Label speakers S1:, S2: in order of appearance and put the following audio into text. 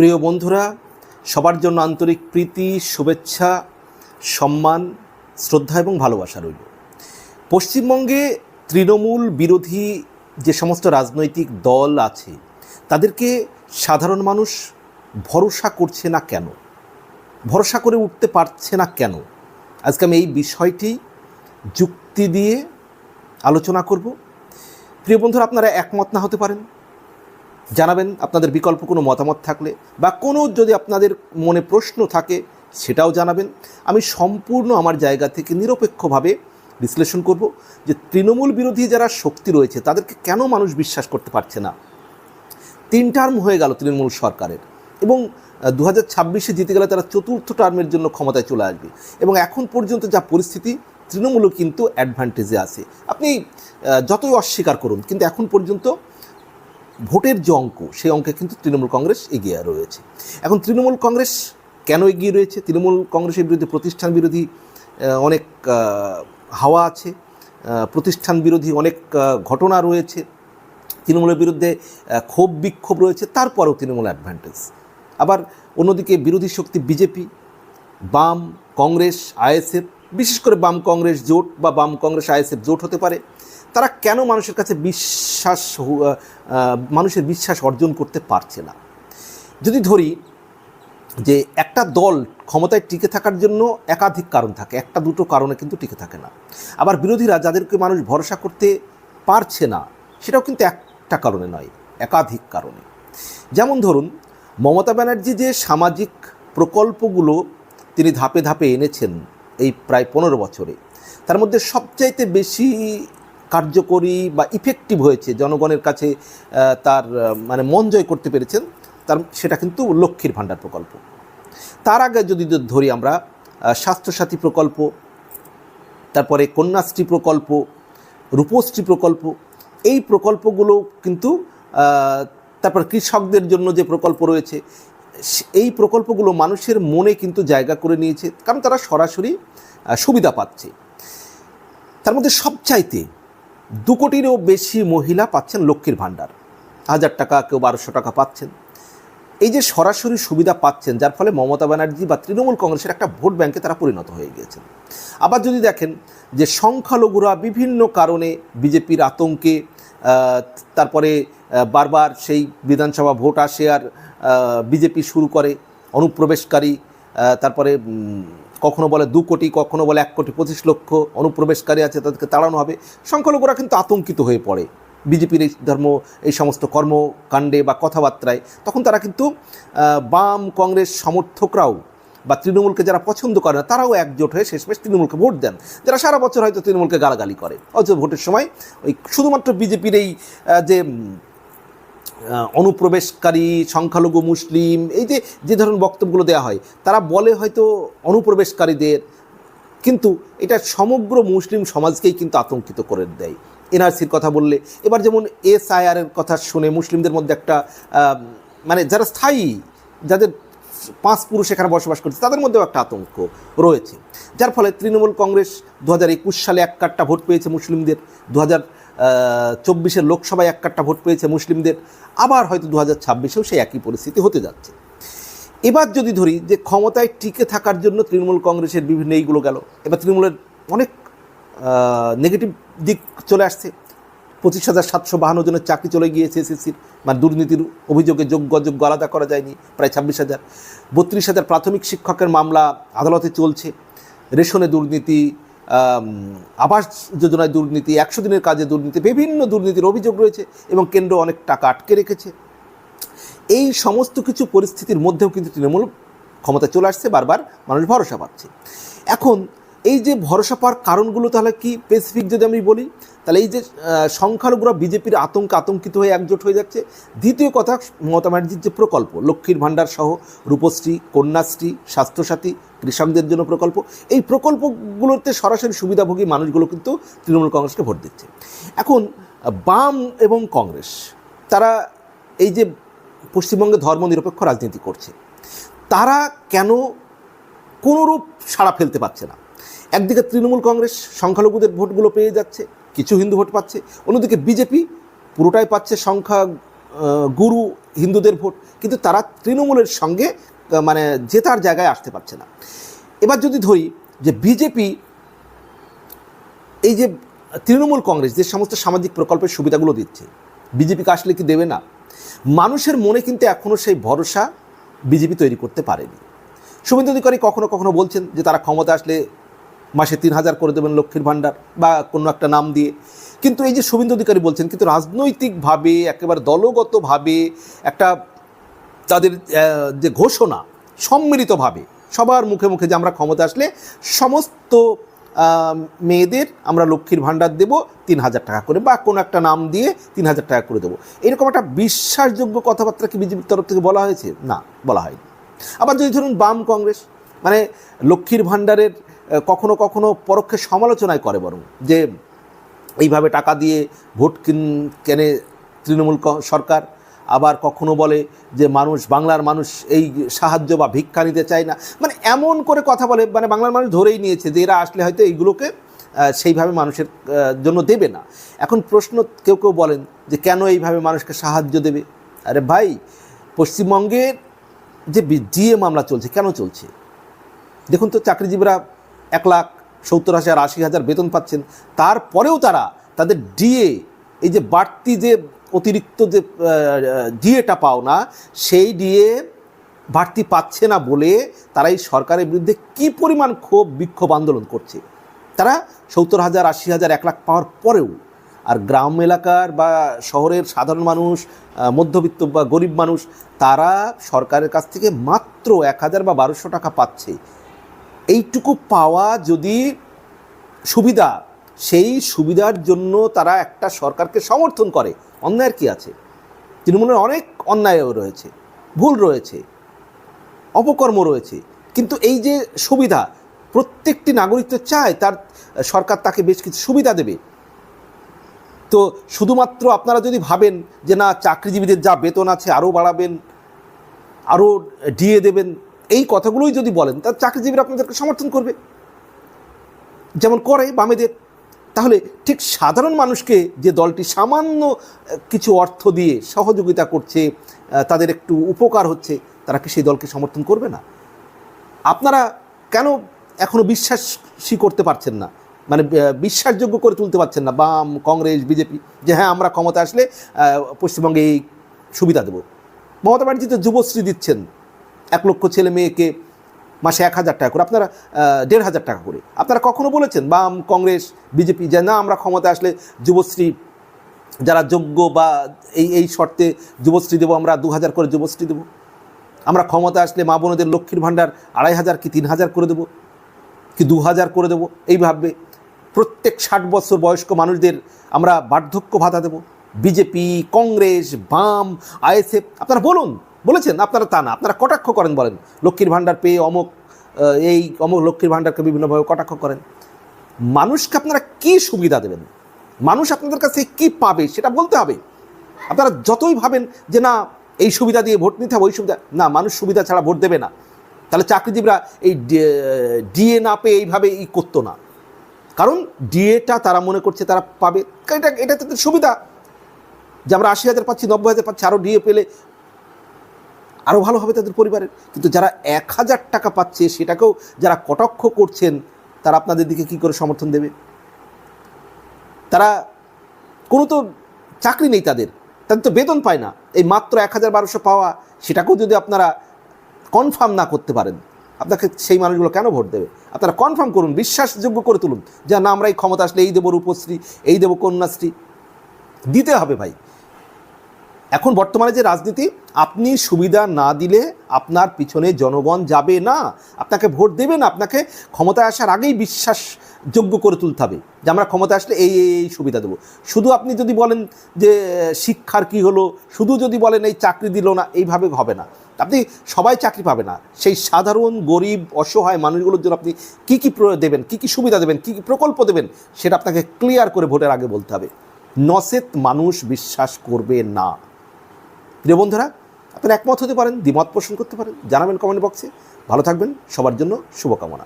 S1: প্রিয় বন্ধুরা, সবার জন্য আন্তরিক প্রীতি, শুভেচ্ছা, সম্মান, শ্রদ্ধা এবং ভালোবাসা রইল। পশ্চিমবঙ্গে তৃণমূল বিরোধী যে সমস্ত রাজনৈতিক দল আছে, তাদেরকে সাধারণ মানুষ ভরসা করছে না কেন? ভরসা করে উঠতে পারছে না কেন? আজকে আমি এই বিষয়টি যুক্তি দিয়ে আলোচনা করব। প্রিয় বন্ধুরা, আপনারা একমত না হতে পারেন। জানাবেন আপনাদের বিকল্প কোনো মতামত থাকলে বা কোনো যদি আপনাদের মনে প্রশ্ন থাকে সেটাও জানাবেন। আমি সম্পূর্ণ আমার জায়গা থেকে নিরপেক্ষভাবে বিশ্লেষণ করব যে তৃণমূল বিরোধী যারা শক্তি রয়েছে তাদেরকে কেন মানুষ বিশ্বাস করতে পারছে না? তিন টার্ম হয়ে গেল তৃণমূল সরকারের এবং দু হাজার ছাব্বিশে জিতে গেলে তারা চতুর্থ টার্মের জন্য ক্ষমতায় চলে আসবে এবং এখন পর্যন্ত যা পরিস্থিতি, তৃণমূলও কিন্তু অ্যাডভান্টেজে আছে। আপনি যতই অস্বীকার করুন, কিন্তু এখন পর্যন্ত ভোটের যে অঙ্ক, সেই অঙ্কে কিন্তু তৃণমূল কংগ্রেস এগিয়ে রয়েছে। এখন তৃণমূল কংগ্রেস কেন এগিয়ে রয়েছে? তৃণমূল কংগ্রেসের বিরুদ্ধে প্রতিষ্ঠান বিরোধী অনেক হাওয়া আছে প্রতিষ্ঠান বিরোধী অনেক ঘটনা রয়েছে। তৃণমূলের বিরুদ্ধে ক্ষোভ, বিক্ষোভ রয়েছে, তারপরেও তৃণমূল অ্যাডভান্টেজ আবার অন্যদিকে বিরোধী শক্তি বিজেপি, বাম কংগ্রেস, আইএসএফ, বিশেষ করে বাম কংগ্রেস জোট বা বাম কংগ্রেস আইএসএফ জোট হতে পারে। তারা কেন মানুষের কাছে বিশ্বাস মানুষের বিশ্বাস অর্জন করতে পারছে না? যদি ধরি যে একটা দল ক্ষমতায় টিকে থাকার জন্য একাধিক কারণ থাকে, একটা দুটো কারণে কিন্তু টিকে থাকে না। আবার বিরোধীরা যাদেরকে মানুষ ভরসা করতে পারছে না, সেটাও কিন্তু একটা কারণে নয়, একাধিক কারণে। যেমন ধরুন, মমতা ব্যানার্জি যে সামাজিক প্রকল্পগুলো তিনি ধাপে ধাপে এনেছেন এই প্রায় পনেরো বছরে, তার মধ্যে সবচাইতে বেশি কার্যকরী বা ইফেক্টিভ হয়েছে, জনগণের কাছে তার মানে মন জয় করতে পেরেছেন, তার, সেটা কিন্তু লক্ষ্মীর ভাণ্ডার প্রকল্প। তার আগে যদি ধরি আমরা স্বাস্থ্যসাথী প্রকল্প, তারপরে কন্যাশ্রী প্রকল্প, রূপশ্রী প্রকল্প, এই প্রকল্পগুলো কিন্তু তারপর কৃষকদের জন্য যে প্রকল্প রয়েছে এই প্রকল্পগুলো মানুষের মনে কিন্তু জায়গা করে নিয়েছে, কারণ তারা সরাসরি সুবিধা পাচ্ছে। তার মধ্যে সবচাইতে দু কোটিরও বেশি মহিলা পাচ্ছেন লক্ষ্মীর ভাণ্ডার। হাজার টাকা, কেউ বারোশো টাকা পাচ্ছেন। এই যে সরাসরি সুবিধা পাচ্ছেন, যার ফলে মমতা ব্যানার্জি বা তৃণমূল কংগ্রেসের একটা ভোট ব্যাংকে তারা পরিণত হয়ে গিয়েছেন। আবার যদি দেখেন যে সংখ্যালঘুরা বিভিন্ন কারণে বিজেপির আতঙ্কে তারপরে বারবার সেই বিধানসভা ভোট আসে আর বিজেপি শুরু করে, অনুপ্রবেশকারী তারপরে কখনো বলে দু কোটি, কখনো বলে এক কোটি, পঁচিশ লক্ষ অনুপ্রবেশকারী আছে তাদেরকে তাড়ানো হবে। সংখ্যালঘুরা কিন্তু আতঙ্কিত হয়ে পড়ে। বিজেপির এই ধর্ম, এই সমস্ত কর্মকাণ্ডে বা কথাবার্তায়। তখন তারা কিন্তু বাম কংগ্রেস সমর্থকরাও বা তৃণমূলকে যারা পছন্দ করে না, তারাও একজোট হয়ে শেষমেশ তৃণমূলকে ভোট দেন। যারা সারা বছর হয়তো তৃণমূলকে গালাগালি করে। অথচ ভোটের সময় ওই শুধুমাত্র বিজেপির এই যে অনুপ্রবেশকারী, সংখ্যালঘু, মুসলিম, এই যে যে ধরনের বক্তব্যগুলো দেওয়া হয়, তারা বলে হয়তো অনুপ্রবেশকারীদের, কিন্তু এটা সমগ্র মুসলিম সমাজকেই কিন্তু আতঙ্কিত করে দেয়। এনআরসির কথা বললে, এবার যেমন এসআইআরের কথা শুনে মুসলিমদের মধ্যে একটা মানে যারা স্থায়ী, যাদের পাঁচ পুরুষ এখানে বসবাস করছে, তাদের মধ্যেও একটা আতঙ্ক রয়েছে। যার ফলে তৃণমূল কংগ্রেস দু হাজার একুশ সালে এক কাট্টা ভোট পেয়েছে মুসলিমদের, দু হাজার চব্বিশের লোকসভায় এক কাট্টা ভোট পেয়েছে মুসলিমদের। আবার হয়তো দু হাজার ছাব্বিশেও সেই একই পরিস্থিতি হতে যাচ্ছে। এবার যদি ধরি যে ক্ষমতায় টিকে থাকার জন্য তৃণমূল কংগ্রেসের বিভিন্ন এইগুলো গেল। এবার তৃণমূলের অনেক নেগেটিভ দিক চলে আসছে। পঁচিশ হাজার সাতশো বাহান্ন জনের চাকরি চলে গিয়েছে এসএসসির। মানে দুর্নীতির অভিযোগে যোগ্য অযোগ্য আলাদা করা যায়নি, প্রায় ছাব্বিশ হাজার। বত্রিশ হাজার প্রাথমিক শিক্ষকের মামলা আদালতে চলছে। রেশনে দুর্নীতি আবাস যোজনায় দুর্নীতি, একশো দিনের কাজে দুর্নীতি, বিভিন্ন দুর্নীতির অভিযোগ রয়েছে এবং কেন্দ্র অনেক টাকা আটকে রেখেছে। এই সমস্ত কিছু পরিস্থিতির মধ্যেও কিন্তু তৃণমূল ক্ষমতা চলে আসছে, বারবার মানুষ ভরসা পাচ্ছে। এখন এই যে ভরসা পাওয়ার কারণগুলো তাহলে কি স্পেসিফিক যদি আমি বলি? তাহলে এই যে সংখ্যালঘুরা বিজেপির আতঙ্কে আতঙ্কিত হয়ে একজোট হয়ে যাচ্ছে। দ্বিতীয় কথা, মমতা ব্যানার্জির যে প্রকল্প, লক্ষ্মীর ভাণ্ডার সহ রূপশ্রী, কন্যাশ্রী, স্বাস্থ্যসাথী, কৃষকদের জন্য প্রকল্প, এই প্রকল্পগুলোতে সরাসরি সুবিধাভোগী মানুষগুলো কিন্তু তৃণমূল কংগ্রেসকে ভোট দিচ্ছে। এখন, বাম এবং কংগ্রেস, তারা এই যে পশ্চিমবঙ্গে ধর্মনিরপেক্ষ রাজনীতি করছে, তারা কেন কোনোরূপ সাড়া ফেলতে পারছে না? একদিকে তৃণমূল কংগ্রেস সংখ্যালঘুদের ভোটগুলো পেয়ে যাচ্ছে, কিছু হিন্দু ভোট পাচ্ছে, অন্যদিকে বিজেপি পুরোটাই পাচ্ছে সংখ্যা গুরু হিন্দুদের ভোট, কিন্তু তারা তৃণমূলের সঙ্গে মানে জেতার জায়গায় আসতে পারছে না। এবার যদি ধরি যে বিজেপি এই যে তৃণমূল কংগ্রেস যে সমস্ত সামাজিক প্রকল্পের সুবিধাগুলো দিচ্ছে বিজেপিকে আসলে কি দেবে না? মানুষের মনে কিন্তু এখনও সেই ভরসা বিজেপি তৈরি করতে পারেনি। শুভেন্দু অধিকারী কখনো কখনো বলছেন যে তারা ক্ষমতা আসলে মাসে তিন হাজার করে দেবেন লক্ষ্মীর ভাণ্ডার বা কোনো একটা নাম দিয়ে। কিন্তু এই যে শুভেন্দু অধিকারী বলছেন, কিন্তু রাজনৈতিকভাবে, একেবারে দলগতভাবে একটা তাদের যে ঘোষণা সম্মিলিতভাবে সবার মুখে মুখে যে আমরা ক্ষমতা আসলে সমস্ত মেয়েদের আমরা লক্ষ্মীর ভাণ্ডার দেব, তিন হাজার টাকা করে বা কোনো একটা নাম দিয়ে তিন হাজার টাকা করে দেবো। এরকম একটা বিশ্বাসযোগ্য কথাবার্তা কি বিজেপির তরফ থেকে বলা হয়েছে? না, বলা হয়নি। আবার যদি ধরুন বাম কংগ্রেস মানে লক্ষ্মীর ভাণ্ডারের কখনো পরোক্ষে সমালোচনায় করে বরং যে এইভাবে টাকা দিয়ে ভোট কিন, কেনে তৃণমূল সরকার। আবার কখনো বলে যে মানুষ, বাংলার মানুষ এই সাহায্য বা ভিক্ষা নিতে চায় না। মানে এমন করে কথা বলে মানে বাংলার মানুষ ধরেই নিয়েছে যে এরা আসলে হয়তো এইগুলোকে সেইভাবে মানুষের জন্য দেবে না। এখন প্রশ্ন কেউ কেউ বলেন যে কেন এইভাবে মানুষকে সাহায্য দেবে? আরে ভাই, পশ্চিমবঙ্গের যে ডিএ মামলা চলছে, কেন চলছে? দেখুন তো চাকরিজীবীরা এক লাখ সত্তর হাজার, আশি হাজার বেতন পাচ্ছেন। তারপরেও তারা তাদের ডিএ এই যে বাড়তি যে অতিরিক্ত যে ডিএটা পাও না, সেই ডিএ বাড়তি পাচ্ছে না বলে তারা এই সরকারের বিরুদ্ধে কি পরিমাণ ক্ষোভ, বিক্ষোভ, আন্দোলন করছে? তারা সত্তর হাজার, আশি হাজার, এক লাখ পাওয়ার পরেও আর গ্রাম এলাকার বা শহরের সাধারণ মানুষ মধ্যবিত্ত বা গরিব মানুষ, তারা সরকারের কাছ থেকে মাত্র এক হাজার বা বারোশো টাকা পাচ্ছে। এইটুকু পাওয়া যদি সুবিধা, সেই সুবিধার জন্য তারা একটা সরকারকে সমর্থন করে। অন্যায়ের কি আছে? তৃণমূলের অনেক অন্যায়ও রয়েছে, ভুল রয়েছে, অপকর্ম রয়েছে। কিন্তু এই যে সুবিধা, প্রত্যেকটি নাগরিক তো চায় তার সরকার তাকে বেশ কিছু সুবিধা দেবে। তো শুধুমাত্র আপনারা যদি ভাবেন যে না, চাকরিজীবীদের যা বেতন আছে আরও বাড়াবেন, আরও ডিএ দেবেন এই কথাগুলোই যদি বলেন তার চাকরিজীবীরা আপনাদেরকে সমর্থন করবে। যেমন করে বামেদের, তাহলে ঠিক সাধারণ মানুষকে যে দলটি সামান্য কিছু অর্থ দিয়ে সহযোগিতা করছে তাদের একটু উপকার হচ্ছে, তারা কি সেই দলকে সমর্থন করবে না? আপনারা কেন এখনও বিশ্বাসী করতে পারছেন না? মানে বিশ্বাসযোগ্য করে তুলতে পারছেন না বাম, কংগ্রেস, বিজেপি, যে হ্যাঁ আমরা ক্ষমতা আসলে পশ্চিমবঙ্গে এই সুবিধা দেবো। মমতা ব্যানার্জি তো যুবশ্রী দিচ্ছেন। এক লক্ষ ছেলে মেয়েকে মাসে এক হাজার টাকা করে, আপনারা দেড় হাজার টাকা করে। আপনারা কখনো বলেছেন, বাম, কংগ্রেস, বিজেপি, যে না, আমরা ক্ষমতা আসলে যুবশ্রী, যারা যোগ্য বা এই এই শর্তে যুবশ্রী দেবো, আমরা দু হাজার করে যুবশ্রী দেবো। আমরা ক্ষমতা আসলে মা বোনদের লক্ষ্মীর ভাণ্ডার আড়াই হাজার কি তিন হাজার করে দেবো? কি দু হাজার করে দেবো? এইভাবে প্রত্যেক ষাট বছর বয়স্ক মানুষদের আমরা বার্ধক্য ভাতা দেবো। বিজেপি, কংগ্রেস, বাম, আইএসএফ, আপনারা বলুন। বলেছেন, আপনারা তা না, আপনারা কটাক্ষ করেন বলেন। লক্ষ্মীর ভাণ্ডার পেয়ে অমুক এই অমুক লক্ষ্মীর ভাণ্ডারকে বিভিন্নভাবে কটাক্ষ করেন। মানুষকে আপনারা কী সুবিধা দেবেন? মানুষ আপনাদের কাছে কি পাবে সেটা বলতে হবে। আপনারা যতই ভাবেন যে না, এই সুবিধা দিয়ে ভোট নিতে হবে, ওই সুবিধা, না, মানুষ সুবিধা ছাড়া ভোট দেবে না। তাহলে চাকরিজীবীরা এই ডিএ না পেয়ে এইভাবে ই করতো না। কারণ ডিএটা তারা মনে করছে তারা পাবে। এটা এটা তাদের সুবিধা। যে আমরা আশি হাজার পাচ্ছি, নব্বই হাজার পাচ্ছি আরও ডিএ পেলে আরও ভালো হবে তাদের পরিবারের। কিন্তু যারা এক হাজার টাকা পাচ্ছে সেটাকেও যারা কটাক্ষ করছেন, তারা আপনাদের দিকে কি করে সমর্থন দেবে? তারা কোনো তো চাকরি নেই তাদের তাদের তো বেতন পায় না। এই মাত্র এক হাজার বারোশো পাওয়া, সেটাকেও যদি আপনারা কনফার্ম না করতে পারেন, আপনাকে সেই মানুষগুলো কেন ভোট দেবে? আপনারা কনফার্ম করুন, বিশ্বাসযোগ্য করে তুলুন। যে না, আমরা এই ক্ষমতা আসলে এই দেবো রূপশ্রী, এই দেবো কন্যাশ্রী। দিতে হবে ভাই। এখন বর্তমানে যে রাজনীতি, আপনি সুবিধা না দিলে আপনার পিছনে জনগণ যাবে না। আপনাকে ভোট দেবে না, আপনাকে ক্ষমতায় আসার আগেই বিশ্বাসযোগ্য করে তুলতে হবে যে আমরা ক্ষমতা আসলে এই এই এই সুবিধা দেবো। শুধু আপনি যদি বলেন যে, শিক্ষার কি হলো, শুধু যদি বলেন এই চাকরি দিল না, এইভাবে হবে না। আপনি সবাই চাকরি পাবে না। সেই সাধারণ, গরিব, অসহায় মানুষগুলোর জন্য আপনি কী কী দেবেন, কী কী সুবিধা দেবেন, কী কী প্রকল্প দেবেন, সেটা আপনাকে ক্লিয়ার করে ভোটের আগে বলতে হবে। নসেত মানুষ বিশ্বাস করবে না। প্রিয় বন্ধুরা, আপনারা একমত হতে পারেন, দ্বিমত পোষণ করতে পারেন, জানাবেন কমেন্ট বক্সে ভালো থাকবেন, সবার জন্য শুভকামনা।